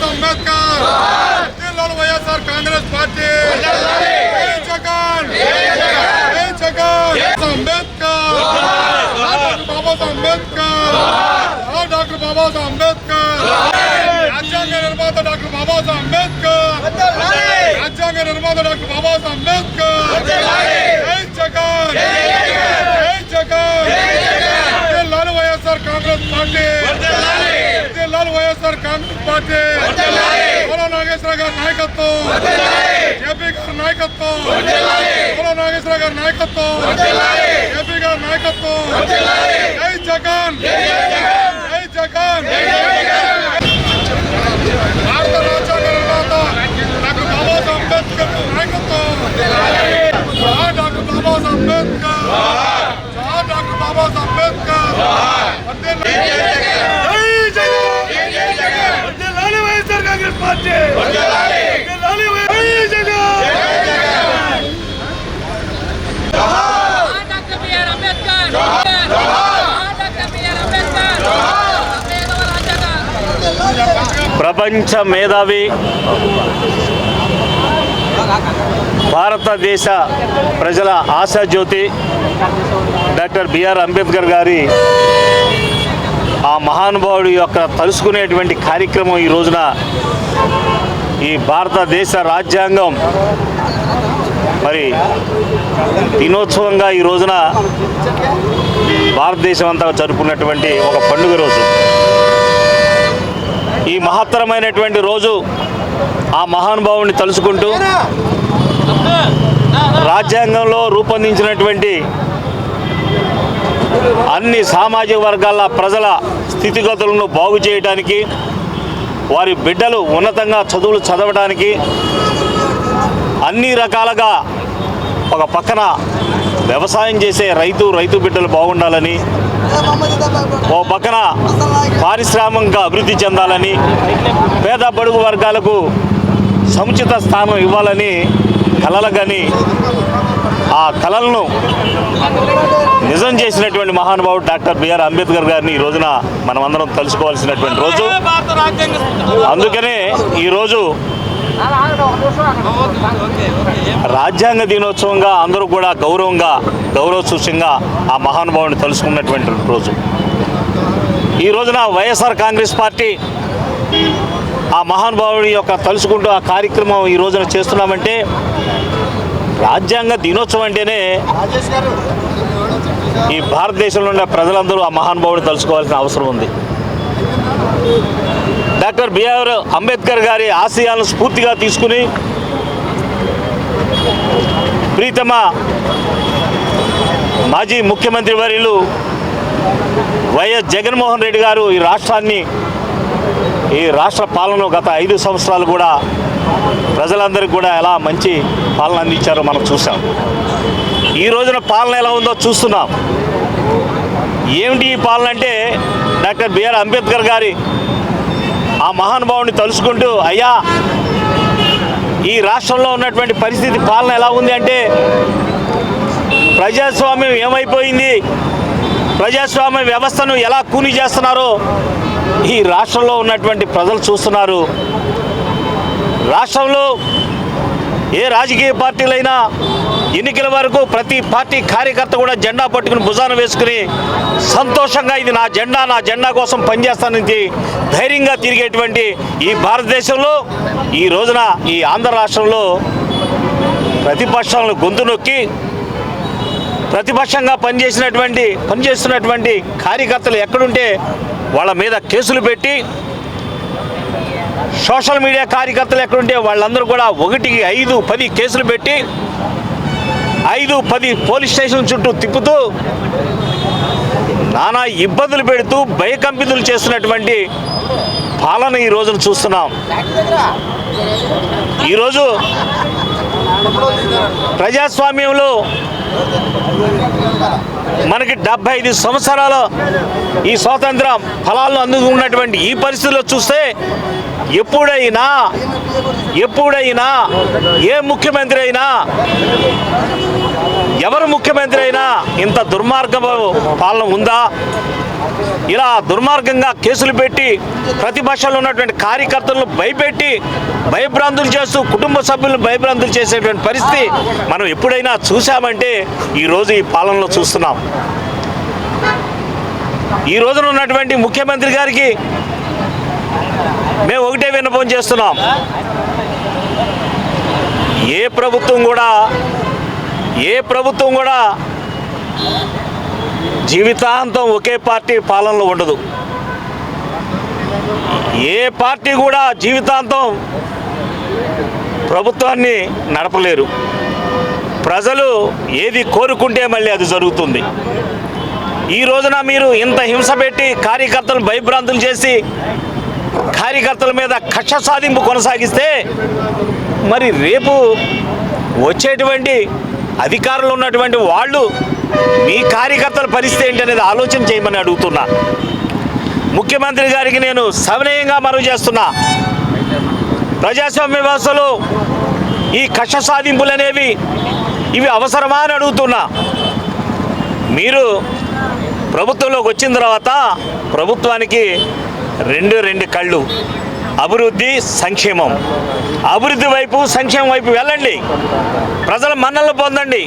బాబాసాహెబ్ అంబేద్కర్. జిల్లాలో YSR Congress party. Jagan. Jagan. Ambedkar. Babasaheb Ambedkar. Doctor Babasaheb Ambedkar. రాజ్యాంగ నిర్మాత డాక్టర్ బాబాసాహెబ్ అంబేద్కర్. రాజ్యాంగ నిర్మాత డాక్టర్ బాబాసాహెబ్ అంబేద్కర్. జగన్ జై జగన్ జిల్లాలో వైఎస్ఆర్ కాంగ్రెస్ పార్టీ జిల్లాలో వైఎస్ఆర్ కాంగ్రెస్ పార్టీ. పోలో నాగేశ్వర గారి నాయకత్వం. జేపీ గారి నాయకత్వం. పోలో నాగేశ్వర గారి నాయకత్వం. జేపీ గారి నాయకత్వం. జై జగన్. జై జగన్. భారత రాజ్యాంగ డాక్టర్ బాబాసాహెబ్ అంబేద్కర్ నాయకత్వం. డాక్టర్ బాబాసాహెబ్ అంబేద్కర్. డాక్టర్ బాబాసాహెబ్ అంబేద్కర్. ప్రపంచ మేధావి భారతదేశ ప్రజల ఆశాజ్యోతి డాక్టర్ బిఆర్ అంబేద్కర్ గారి ఆ మహానుభావుడి యొక్క తలుసుకునేటువంటి కార్యక్రమం ఈ రోజున ఈ భారతదేశ రాజ్యాంగం మరి దినోత్సవంగా ఈ రోజున భారతదేశం అంతా జరుపుకున్నటువంటి ఒక పండుగ రోజు. ఈ మహత్తరమైనటువంటి రోజు ఆ మహానుభావుని తలుచుకుంటూ రాజ్యాంగంలో రూపొందించినటువంటి అన్ని సామాజిక వర్గాల ప్రజల స్థితిగతులను బాగు చేయడానికి వారి బిడ్డలు ఉన్నతంగా చదువులు చదవడానికి అన్ని రకాలుగా ఒక పక్కన వ్యవసాయం చేసే రైతు రైతు బిడ్డలు బాగుండాలని ఓ పక్కన పారిశ్రామికంగా అభివృద్ధి చెందాలని పేద బడుగు వర్గాలకు సముచిత స్థానం ఇవ్వాలని కలలుగని ఆ కళలను నిజం చేసినటువంటి మహానుభావుడు డాక్టర్ బిఆర్ అంబేద్కర్ గారిని ఈ రోజున మనమందరం అందరం తెలుసుకోవాల్సినటువంటి రోజు. అందుకనే ఈరోజు రాజ్యాంగ దినోత్సవంగా అందరూ కూడా గౌరవంగా గౌరవ సూచ్యంగా ఆ మహానుభావుని తలుసుకున్నటువంటి రోజు. ఈ రోజున వైఎస్ఆర్ కాంగ్రెస్ పార్టీ ఆ మహానుభావుడి యొక్క తలుసుకుంటూ ఆ కార్యక్రమం ఈ రోజున చేస్తున్నామంటే రాజ్యాంగ దినోత్సవం అంటేనే ఈ భారతదేశంలో ఉన్న ప్రజలందరూ ఆ మహానుభావుడిని తలుసుకోవాల్సిన అవసరం ఉంది. డాక్టర్ బిఆర్ అంబేద్కర్ గారి ఆశయాలను స్ఫూర్తిగా తీసుకుని ప్రీతమ మాజీ ముఖ్యమంత్రి వర్యులు వైఎస్ జగన్మోహన్ రెడ్డి గారు ఈ రాష్ట్రాన్ని ఈ రాష్ట్ర పాలన గత ఐదు సంవత్సరాలు కూడా ప్రజలందరికీ కూడా ఎలా మంచి పాలన అందించారో మనం చూసాం. ఈ రోజున పాలన ఎలా ఉందో చూస్తున్నాం. ఏమిటి ఈ పాలన అంటే డాక్టర్ బిఆర్ అంబేద్కర్ గారి ఆ మహానుభావుని తలుచుకుంటూ అయ్యా ఈ రాష్ట్రంలో ఉన్నటువంటి పరిస్థితి పాలన ఎలా ఉంది అంటే ప్రజాస్వామ్యం ఏమైపోయింది? ప్రజాస్వామ్య వ్యవస్థను ఎలా కూని చేస్తున్నారో ఈ రాష్ట్రంలో ఉన్నటువంటి ప్రజలు చూస్తున్నారు. రాష్ట్రంలో ఏ రాజకీయ పార్టీలైనా ఎన్నికల వరకు ప్రతి పార్టీ కార్యకర్త కూడా జెండా పట్టుకుని భుజాన వేసుకుని సంతోషంగా ఇది నా జెండా నా జెండా కోసం పనిచేస్తానని ధైర్యంగా తిరిగేటువంటి ఈ భారతదేశంలో ఈ రోజున ఈ ఆంధ్ర రాష్ట్రంలో ప్రతిపక్షాలను గొంతు నొక్కి ప్రతిపక్షంగా పనిచేసినటువంటి పనిచేస్తున్నటువంటి కార్యకర్తలు ఎక్కడుంటే వాళ్ళ మీద కేసులు పెట్టి సోషల్ మీడియా కార్యకర్తలు ఎక్కడుంటే వాళ్ళందరూ కూడా ఒకటికి ఐదు పది కేసులు పెట్టి ఐదు పది పోలీస్ స్టేషన్ చుట్టూ తిప్పుతూ నానా ఇబ్బందులు పెడుతూ భయకంపితులు చేస్తున్నటువంటి పాలన ఈ రోజున చూస్తున్నాం. ఈరోజు ప్రజాస్వామ్యంలో మనకి డెబ్బై ఐదు సంవత్సరాల ఈ స్వాతంత్రం ఫలాలను అందుకున్నటువంటి ఈ పరిస్థితుల్లో చూస్తే ఎప్పుడైనా ఎప్పుడైనా ఏ ముఖ్యమంత్రి అయినా ఎవరు ముఖ్యమంత్రి అయినా ఇంత దుర్మార్గ పాలన ఉందా? ఇలా దుర్మార్గంగా కేసులు పెట్టి ప్రతిపక్షంలో ఉన్నటువంటి కార్యకర్తలను భయపెట్టి భయభ్రాంతులు చేస్తూ కుటుంబ సభ్యులను భయభ్రాంతులు చేసేటువంటి పరిస్థితి మనం ఎప్పుడైనా చూసామంటే ఈరోజు ఈ పాలనలో చూస్తున్నాం. ఈ రోజున ఉన్నటువంటి ముఖ్యమంత్రి గారికి మేము ఒకటే విన్నపం చేస్తున్నాం. ఏ ప్రభుత్వం కూడా ఏ ప్రభుత్వం కూడా జీవితాంతం ఒకే పార్టీ పాలనలో ఉండదు. ఏ పార్టీ కూడా జీవితాంతం ప్రభుత్వాన్ని నడపలేరు. ప్రజలు ఏది కోరుకుంటే మళ్ళీ అది జరుగుతుంది. ఈ రోజున మీరు ఇంత హింస పెట్టి కార్యకర్తలు భయభ్రాంతులు చేసి కార్యకర్తల మీద కక్ష సాధింపు కొనసాగిస్తే మరి రేపు వచ్చేటువంటి అధికారులు ఉన్నటువంటి వాళ్ళు మీ కార్యకర్తల పరిస్థితి ఏంటి అనేది ఆలోచన చేయమని అడుగుతున్నా. ముఖ్యమంత్రి గారికి నేను సవినయంగా మనవి చేస్తున్నా. ప్రజాస్వామ్య వ్యవస్థలో ఈ కక్ష సాధింపులు అనేవి ఇవి అవసరమా అని అడుగుతున్నా. మీరు ప్రభుత్వంలోకి వచ్చిన తర్వాత ప్రభుత్వానికి రెండు రెండు కళ్ళు. అభివృద్ధి సంక్షేమం. అభివృద్ధి వైపు సంక్షేమం వైపు వెళ్ళండి. ప్రజల మన్నలు పొందండి.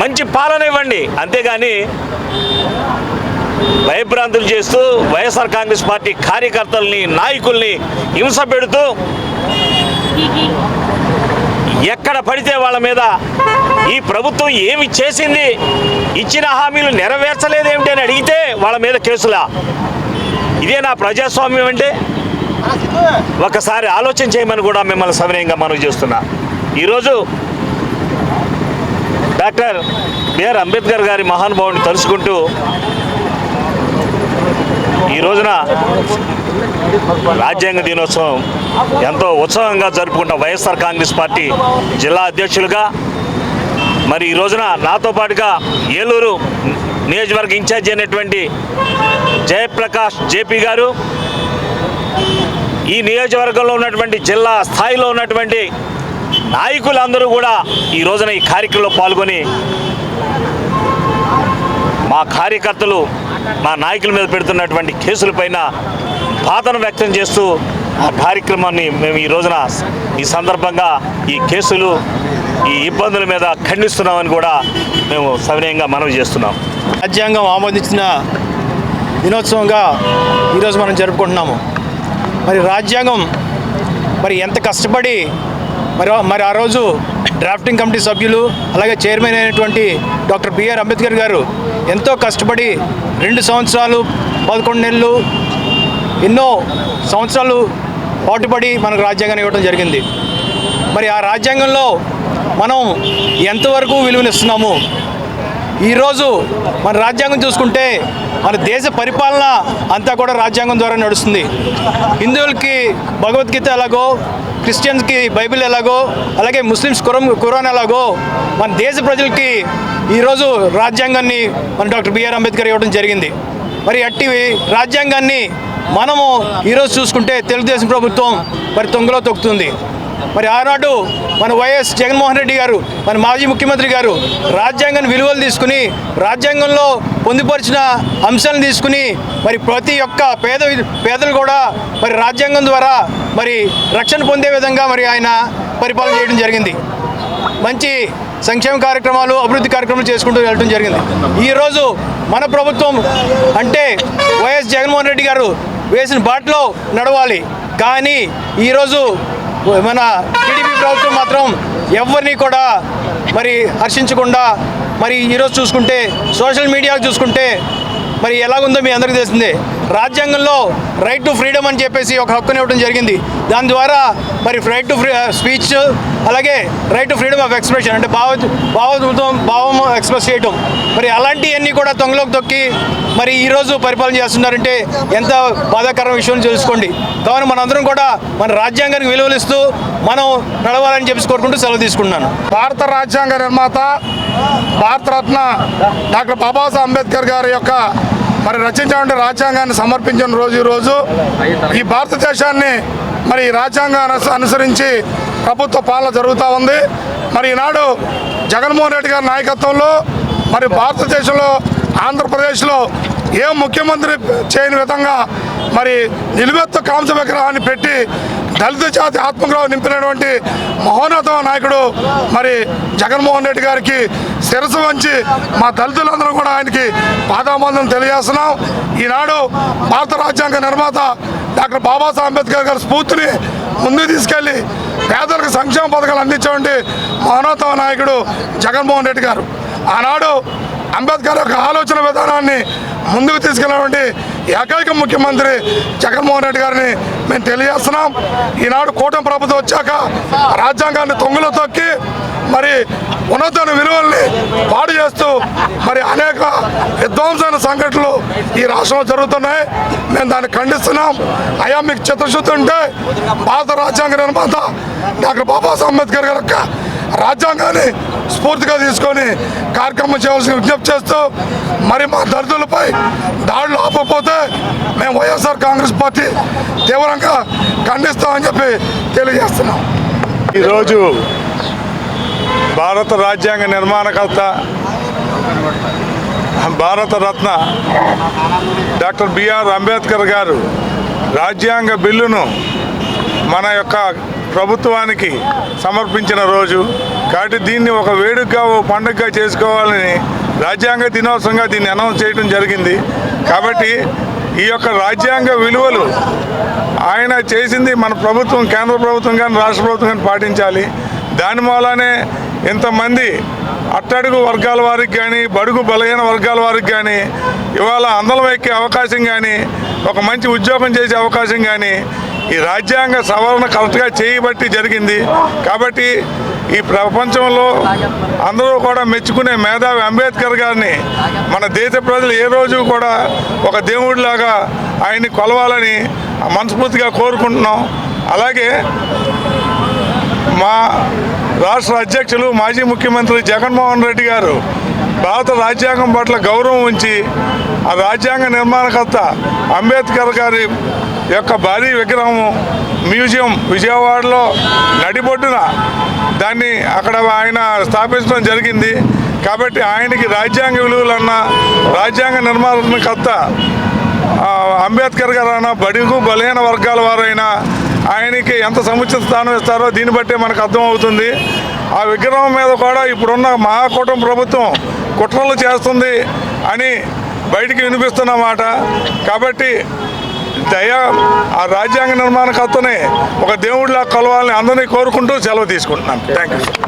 మంచి పాలన ఇవ్వండి. అంతేగాని భయభ్రాంతులు చేస్తూ వైఎస్ఆర్ కాంగ్రెస్ పార్టీ కార్యకర్తల్ని నాయకుల్ని హింస పెడుతూ ఎక్కడ పడితే వాళ్ళ మీద ఈ ప్రభుత్వం ఏమి చేసింది ఇచ్చిన హామీలు నెరవేర్చలేదేమిటి అని అడిగితే వాళ్ళ మీద కేసులా. ఇదే నా ప్రజాస్వామ్యం అంటే. ఒకసారి ఆలోచన చేయమని కూడా మిమ్మల్ని సవినయంగా మనవి చేస్తున్నా. ఈరోజు డాక్టర్ బిఆర్ అంబేద్కర్ గారి మహానుభావుని తలుచుకుంటూ ఈ రోజున రాజ్యాంగ దినోత్సవం ఎంతో ఉత్సవంగా జరుపుకున్న వైఎస్ఆర్ కాంగ్రెస్ పార్టీ జిల్లా అధ్యక్షులుగా మరి ఈ రోజున నాతో పాటుగా ఏలూరు నియోజకవర్గ ఇన్ఛార్జి అయినటువంటి జయప్రకాష్ జేపీ గారు ఈ నియోజకవర్గంలో ఉన్నటువంటి జిల్లా స్థాయిలో ఉన్నటువంటి నాయకులందరూ కూడా ఈ రోజున ఈ కార్యక్రమంలో పాల్గొని మా కార్యకర్తలు మా నాయకుల మీద పెడుతున్నటువంటి కేసులపైన బాధను వ్యక్తం చేస్తూ ఆ కార్యక్రమాన్ని మేము ఈ రోజున ఈ సందర్భంగా ఈ కేసులు ఈ ఇబ్బందుల మీద ఖండిస్తున్నామని కూడా మేము సవినయంగా మనవి చేస్తున్నాం. రాజ్యాంగం ఆమోదించిన దినోత్సవంగా ఈరోజు మనం జరుపుకుంటున్నాము. మరి రాజ్యాంగం మరి ఎంత కష్టపడి మరి మరి ఆ రోజు డ్రాఫ్టింగ్ కమిటీ సభ్యులు అలాగే చైర్మన్ అయినటువంటి డాక్టర్ బిఆర్ అంబేద్కర్ గారు ఎంతో కష్టపడి రెండు సంవత్సరాలు పదకొండు నెలలు ఎన్నో సంవత్సరాలు పాటుపడి మనకు రాజ్యాంగాన్ని ఇవ్వడం జరిగింది. మరి ఆ రాజ్యాంగంలో మనం ఎంతవరకు విలువనిస్తున్నాము? ఈరోజు మన రాజ్యాంగం చూసుకుంటే మన దేశ పరిపాలన అంతా కూడా రాజ్యాంగం ద్వారా నడుస్తుంది. హిందువులకి భగవద్గీత ఎలాగో క్రిస్టియన్స్కి బైబిల్ ఎలాగో అలాగే ముస్లిమ్స్ కురం కురాన్ ఎలాగో మన దేశ ప్రజలకి ఈరోజు రాజ్యాంగాన్ని మన డాక్టర్ బిఆర్ అంబేద్కర్ ఇవ్వడం జరిగింది. మరి అట్టి రాజ్యాంగాన్ని మనము ఈరోజు చూసుకుంటే తెలుగుదేశం ప్రభుత్వం మరి తొంగలో తొక్కుతుంది. మరి ఆనాడు మన వైఎస్ జగన్మోహన్ రెడ్డి గారు మన మాజీ ముఖ్యమంత్రి గారు రాజ్యాంగాన్ని విలువలు తీసుకుని రాజ్యాంగంలో పొందుపరిచిన అంశాలను తీసుకుని మరి ప్రతి ఒక్క పేద పేదలు కూడా మరి రాజ్యాంగం ద్వారా మరి రక్షణ పొందే విధంగా మరి ఆయన పరిపాలన చేయడం జరిగింది. మంచి సంక్షేమ కార్యక్రమాలు అభివృద్ధి కార్యక్రమాలు చేసుకుంటూ వెళ్ళడం జరిగింది. ఈరోజు మన ప్రభుత్వం అంటే వైఎస్ జగన్మోహన్ రెడ్డి గారు వేసిన బాటలో నడవాలి. కానీ ఈరోజు మన టీడీపీ ప్రభుత్వం మాత్రం ఎవరిని కూడా మరి హర్షించకుండా మరి ఈరోజు చూసుకుంటే సోషల్ మీడియా చూసుకుంటే మరి ఎలాగుందో మీ అందరికీ తెలిసిందే. రాజ్యాంగంలో రైట్ టు ఫ్రీడమ్ అని చెప్పేసి ఒక హక్కుని ఇవ్వడం జరిగింది. దాని ద్వారా మరి రైట్ టు ఫ్రీ స్పీచ్ అలాగే right to freedom of expression అంటే భావ భావోద్భుతం భావం ఎక్స్ప్రెస్ చేయటం. మరి అలాంటివన్నీ కూడా తొంగలోకి తొక్కి మరి ఈరోజు పరిపాలన చేస్తున్నారంటే ఎంత బాధాకరం విషయం తెలుసుకోండి. కావున మనందరం కూడా మన రాజ్యాంగానికి విలువలిస్తూ మనం నడవాలని చెప్పి కోరుకుంటూ సెలవు తీసుకుంటున్నాను. భారత రాజ్యాంగ నిర్మాత భారతరత్న డాక్టర్ బాబాసాహెబ్ అంబేద్కర్ గారి యొక్క మరి రచించినటువంటి రాజ్యాంగాన్ని సమర్పించిన రోజు ఈ రోజు ఈ భారతదేశాన్ని మరి ఈ రాజ్యాంగాన్ని అనుసరించి ప్రభుత్వ పాలన జరుగుతూ ఉంది. మరి ఈనాడు జగన్మోహన్ రెడ్డి గారి నాయకత్వంలో మరి భారతదేశంలో ఆంధ్రప్రదేశ్లో ఏ ముఖ్యమంత్రి చేయని విధంగా మరి నిలువెత్తు కాంస విగ్రహాన్ని పెట్టి దళిత జాతి ఆత్మగౌరవం నింపినటువంటి మహోన్నత నాయకుడు మరి జగన్మోహన్ రెడ్డి గారికి శిరసు వంచి మా దళితులందరూ కూడా ఆయనకి పాదాబంధం తెలియజేస్తున్నాం. ఈనాడు భారత రాజ్యాంగ నిర్మాత డాక్టర్ బాబాసాహెబ్ అంబేద్కర్ గారి స్ఫూర్తిని ముందుకు తీసుకెళ్ళి పేదలకు సంక్షేమ పథకాలు అందించేటువంటి మహోన్నత నాయకుడు జగన్మోహన్ రెడ్డి గారు. ఆనాడు అంబేద్కర్ యొక్క ఆలోచన విధానాన్ని ముందుకు తీసుకెళ్ళినటువంటి ఏకైక ముఖ్యమంత్రి జగన్మోహన్ రెడ్డి గారిని మేము తెలియజేస్తున్నాం. ఈనాడు కూటమి ప్రభుత్వం వచ్చాక రాజ్యాంగాన్ని తొంగులు తొక్కి మరి ఉన్నతమైన విలువల్ని చేస్తూ మరి అనేక విధ్వంసమైన సంఘటనలు ఈ రాష్ట్రంలో జరుగుతున్నాయి. మేము దాన్ని ఖండిస్తున్నాం. అయా మీకు చిత్తశుద్ధి ఉంటే భారత రాజ్యాంగ నిర్మాత డాక్టర్ బాబాసాహెబ్ అంబేద్కర్ గారి యొక్క రాజ్యాంగాన్ని స్ఫూర్తిగా తీసుకొని కార్యక్రమం చేయవలసిన విజ్ఞప్తి చేస్తూ మరి మా దళితులపై దాడులు ఆపకపోతే మేము వైఎస్ఆర్ కాంగ్రెస్ పార్టీ తీవ్రంగా ఖండిస్తామని చెప్పి తెలియజేస్తున్నాం. ఈరోజు భారత రాజ్యాంగ నిర్మాణకర్త భారతరత్న డాక్టర్ బిఆర్ అంబేద్కర్ గారు రాజ్యాంగ బిల్లును మన యొక్క ప్రభుత్వానికి సమర్పించిన రోజు కాబట్టి దీన్ని ఒక వేడుకగా ఓ పండుగగా చేసుకోవాలని రాజ్యాంగ దినోత్సవంగా దీన్ని అనౌన్స్ చేయడం జరిగింది. కాబట్టి ఈ యొక్క రాజ్యాంగ విలువలు ఆయన చేసింది మన ప్రభుత్వం కేంద్ర ప్రభుత్వం కానీ రాష్ట్ర ప్రభుత్వం కానీ పాటించాలి. దాని మూలానే ఇంతమంది అట్టడుగు వర్గాల వారికి కానీ బడుగు బలహీన వర్గాల వారికి కానీ ఇవాళ అందలం ఎక్కే అవకాశం కానీ ఒక మంచి ఉద్యోగం చేసే అవకాశం కానీ ఈ రాజ్యాంగ సవరణ కరెక్ట్గా చేయబట్టి జరిగింది. కాబట్టి ఈ ప్రపంచంలో అందరూ కూడా మెచ్చుకునే మేధావి అంబేద్కర్ గారిని మన దేశ ప్రజలు ఏ రోజు కూడా ఒక దేవుడిలాగా ఆయన్ని కొలవాలని మనస్ఫూర్తిగా కోరుకుంటున్నాం. అలాగే మా రాష్ట్ర అధ్యక్షులు మాజీ ముఖ్యమంత్రి జగన్మోహన్ రెడ్డి గారు భారత రాజ్యాంగం పట్ల గౌరవం ఉంచి ఆ రాజ్యాంగ నిర్మాణకర్త అంబేద్కర్ గారి యొక్క భారీ విగ్రహము మ్యూజియం విజయవాడలో నడిబొడ్డున దాన్ని అక్కడ ఆయన స్థాపించడం జరిగింది. కాబట్టి ఆయనకి రాజ్యాంగ విలువలన్నా రాజ్యాంగ నిర్మాణకర్త అంబేద్కర్ గారు అన్న బడుగు బలహీన వర్గాల వారైనా ఆయనకి ఎంత సముచిత స్థానం ఇస్తారో దీన్ని బట్టే మనకు అర్థమవుతుంది ఆ విగ్రహం మీద కూడా ఇప్పుడున్న మహాకూటమి ప్రభుత్వం కుట్రలు చేస్తుంది అని బయటికి వినిపిస్తున్న మాట. కాబట్టి దయా ఆ రాజ్యాంగ నిర్మాణకర్తని ఒక దేవుడిలా కొలవాలని అందరినీ కోరుకుంటూ సెలవు తీసుకుంటున్నాను థ్యాంక్ యూ